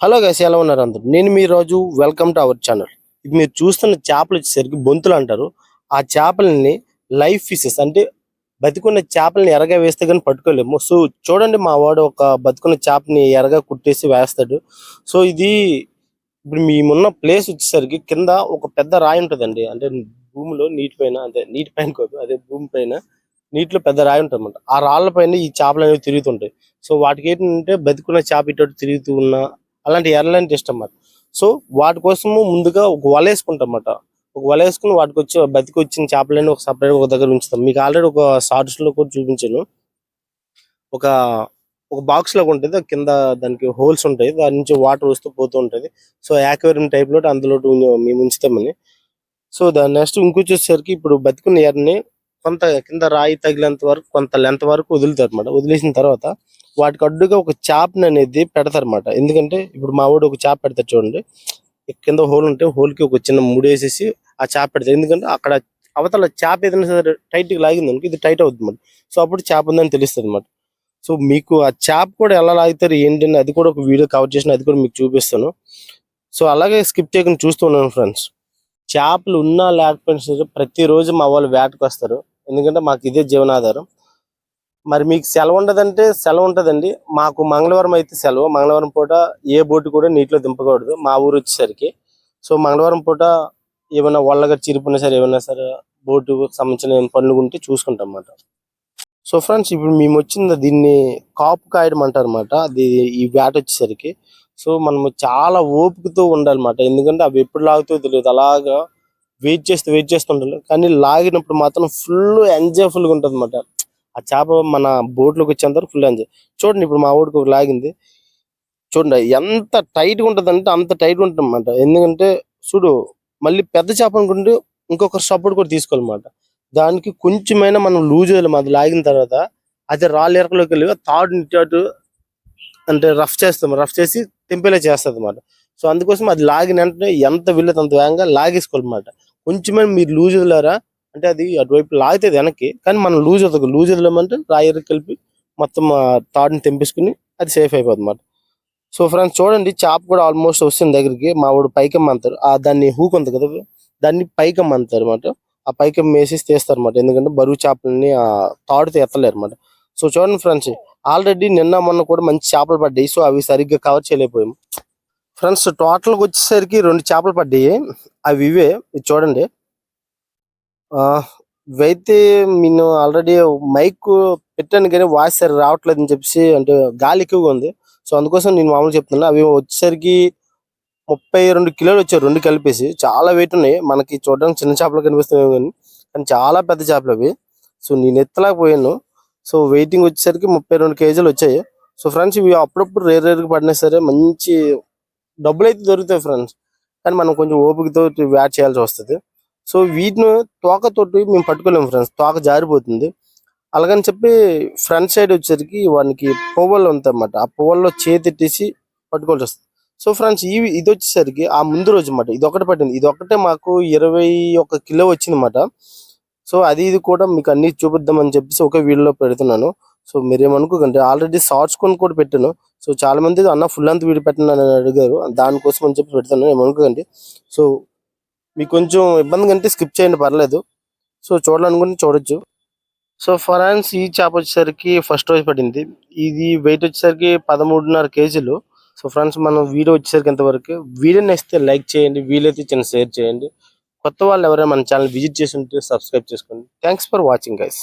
Hello guys ఎలా ఉన్నారు అందరు? నేను మీ రోజు వెల్కమ్ టు అవర్ ఛానల్ ఇది మీరు చూస్తున్న చేపలు వచ్చేసరికి బొంతులు అంటారు. ఆ చేపలని లైఫ్ ఫిషెస్ అంటే బతికున్న చేపలని ఎరగా వేస్తే కానీ పట్టుకోలేము. సో చూడండి మా వాడు ఒక బతుకున్న చేపని ఎరగా కుట్టేసి వేస్తాడు. సో ఇది ఇప్పుడు మేమున్న ప్లేస్ వచ్చేసరికి కింద ఒక పెద్ద రాయి ఉంటుందండి. అంటే భూమిలో నీటి పైన అంటే నీటి పైన కాదు అదే భూమి పైన నీటిలో పెద్ద రాయి ఉంటుంది అనమాట ఆ రాళ్ళ పైన ఈ చేపలు అనేవి తిరుగుతుంటాయి. సో వాటికి ఏంటంటే బతుకున్న చేప ఇటు తిరుగుతూ ఉన్న అలాంటి ఎర్రలాంటి ఇష్టం అన్నమాట సో వాటి కోసము ముందుగా ఒక వల వేసుకుంటాం అన్నమాట ఒక వల వేసుకుని వాటికి వచ్చి బతికి వచ్చిన చేపలని ఒక సపరేట్ ఒక దగ్గర ఉంచుతాం. మీకు ఆల్రెడీ ఒక షార్ట్స్లో కూడా చూపించాను. ఒక ఒక బాక్స్ లాగా ఉంటుంది. కింద దానికి హోల్స్ ఉంటాయి. దాని నుంచి వాటర్ వస్తూ పోతూ ఉంటది. సో యాక్వేరియం టైప్లో అందులో మేము ఉంచుతామని. సో దాని నెక్స్ట్ ఇంకొచ్చేసరికి ఇప్పుడు బతికున్న ఎర్రని కొంత కింద రాయి తగిలేంత వరకు కొంత లెంత్ వరకు వదులుతారు అనమాట వదిలేసిన తర్వాత వాటికి అడ్డుగా ఒక చాప్ని అనేది పెడతారు అనమాట ఎందుకంటే ఇప్పుడు మా వాడు ఒక చాప్ పెడతారు చూడండి. కింద హోల్ ఉంటే హోల్కి ఒక చిన్న ముడేసేసి ఆ చాప్ పెడతారు. ఎందుకంటే అక్కడ అవతల చేప ఏదైనా సరే టైట్గా లాగింది అనుకో ఇది టైట్ అవుతుంది అనమాట సో అప్పుడు చేప ఉందని తెలుస్తుంది అనమాట సో మీకు ఆ చేప కూడా ఎలా లాగుతారు ఏంటని అది కూడా ఒక వీడియో కవర్ చేసిన అది కూడా మీకు చూపిస్తాను. సో అలాగే స్కిప్ చేయకుండా చూస్తూ ఉన్నాను ఫ్రెండ్స్ చేపలు ఉన్నా లేకపోయినా సరే ప్రతిరోజు మా వాళ్ళు వేటకు వస్తారు. ఎందుకంటే మాకు ఇదే జీవనాధారం. మరి మీకు సెలవు ఉండదంటే సెలవు ఉంటదండి. మాకు మంగళవారం అయితే సెలవు. మంగళవారం పూట ఏ బోటు కూడా నీటిలో దింపకూడదు. మా ఊరు వచ్చేసరికి. సో మంగళవారం పూట ఏమైనా వాళ్ళగా చిరిపినా సరే ఏమైనా సరే బోటు సంబంధించిన పనులు ఉంటే చూసుకుంటాం అన్నమాట సో ఫ్రెండ్స్ ఇప్పుడు మేము వచ్చింది దీన్ని కాపు కాయడం అంటారు అనమాట అది ఈ వేట వచ్చేసరికి. సో మనము చాలా ఓపికతో ఉండాలన్నమాట. ఎందుకంటే అవి ఎప్పుడు లాగుతో తెలియదు. అలాగా వెయిట్ చేస్తూ వెయిట్ చేస్తుండాలి కానీ లాగినప్పుడు మాత్రం ఫుల్ ఎంజాయ్ఫుల్గా ఉంటుంది అనమాట ఆ చేప మన బోట్లోకి వచ్చేంత వరకు ఫుల్ ఎంజాయ్ చూడండి ఇప్పుడు మా ఊడికి ఒక లాగింది. చూడండి ఎంత టైట్గా ఉంటుంది అంటే అంత టైట్గా ఉంటుంది అనమాట ఎందుకంటే చూడు మళ్ళీ పెద్ద చేప అనుకుంటే ఇంకొక సపోర్ట్ కూడా తీసుకోవాలన్నమాట. దానికి కొంచెమైనా మనం లూజ్ చేయాలి అది లాగిన తర్వాత అది రాళ్ళు ఎరకలోకి వెళ్ళి తాడు అంటే రఫ్ చేస్తాం. రఫ్ చేసి తెంపేలా చేస్తుంది అనమాట సో అందుకోసం అది లాగిన వెంటనే ఎంత వీళ్ళతో అంత వేగంగా లాగేసుకోవాలన్నమాట. కొంచెమే మీరు లూజ్ వదిలారా అంటే అది అటువైపు లాగితే వెనక్కి కానీ మనం లూజ్ వదలకు లూజ్ వదలమంటే రాయర్ కలిపి మొత్తం ఆ తాడుని తెంపేసుకుని అది సేఫ్ అయిపోతుంది అనమాట సో ఫ్రెండ్స్ చూడండి చాప్ కూడా ఆల్మోస్ట్ వస్తుంది దగ్గరికి. మా వాడు పైకమ్మ అంటారు. ఆ దాన్ని హూక్ ఉంది కదా దాన్ని పైకమ్మ అంటారు అనమాట ఆ పైకమ్మ వేసేసి తీస్తారు అనమాట ఎందుకంటే బరువు చేపలని ఆ తాడుతో ఎత్తలేరు అనమాట సో చూడండి ఫ్రెండ్స్ ఆల్రెడీ నిన్న మొన్న కూడా మంచి చేపలు పడ్డాయి. సో అవి సరిగ్గా కవర్ చేయలేకపోయాము. ఫ్రెండ్స్ టోటల్గా వచ్చేసరికి రెండు చేపలు పడ్డాయి. అవి ఇవే. ఇది చూడండి. ఆ, ఇవైతే నేను ఆల్రెడీ మైక్ పెట్టాను కానీ వాయిస్ సరి రావట్లేదు అని చెప్పేసి అంటే గాలి ఎక్కువగా ఉంది. సో అందుకోసం నేను మామూలు చెప్తున్నా అవి వచ్చేసరికి ముప్పై రెండు కిలోలు వచ్చాయి రెండు కలిపేసి. చాలా వెయిట్ ఉన్నాయి. మనకి చూడడానికి చిన్న చేపలు కనిపిస్తున్నాయి కానీ కానీ చాలా పెద్ద చేపలు అవి. సో నేను ఎత్తలేకపోయాను. సో వెయిటింగ్ వచ్చేసరికి ముప్పై రెండు కేజీలు వచ్చాయి. సో ఫ్రెండ్స్ ఇవి అప్పుడప్పుడు రేర్ రేర్గా పడినా సరే మంచి డబ్బులు అయితే దొరుకుతాయి ఫ్రెండ్స్ కానీ మనం కొంచెం ఓపికతో వ్యాట్ చేయాల్సి వస్తుంది. సో వీటిని తోకతోటి మేము పట్టుకోలేము ఫ్రెండ్స్ తోక జారిపోతుంది. అలాగని చెప్పి ఫ్రంట్ సైడ్ వచ్చేసరికి వానికి పువ్వులు ఉంటాయన్నమాట. ఆ పువ్వుల్లో చేతిట్టేసి పట్టుకోవాల్సి వస్తుంది. సో ఫ్రెండ్స్ ఇవి ఇది వచ్చేసరికి ఆ ముందు రోజు అన్నమాట. ఇది ఒకటి పట్టింది. ఇది ఒకటే మాకు ఇరవై ఒక కిలో వచ్చింది అన్నమాట. సో అది ఇది కూడా మీకు అన్ని చూపిద్దామని చెప్పేసి ఒక వీడియోలో పెడుతున్నాను. సో మీరేమనుకోకండి ఆల్రెడీ షార్ట్స్ కొని కూడా పెట్టాను. సో చాలా మంది అన్న ఫుల్ అంత వీడియో పెట్టండి అని అడిగారు. దానికోసం అని చెప్పి పెడతాను ఏమనుకోకండి. సో మీకు కొంచెం ఇబ్బంది కంటే స్కిప్ చేయండి పర్లేదు. సో చూడాలనుకుంటే చూడొచ్చు. సో ఫ్రాన్స్ ఈ చేప వచ్చేసరికి ఫస్ట్ రోజు పడింది. ఇది వెయిట్ వచ్చేసరికి పదమూడున్నర కేజీలు. సో ఫ్రెండ్స్ మనం వీడియో వచ్చేసరికి ఎంతవరకు వీడియో నచ్చితే లైక్ చేయండి వీలైతే చిన్న షేర్ చేయండి. కొత్త వాళ్ళు ఎవరైనా మన ఛానల్ విజిట్ చేసి ఉంటే సబ్స్క్రైబ్ చేసుకోండి. Thanks for watching guys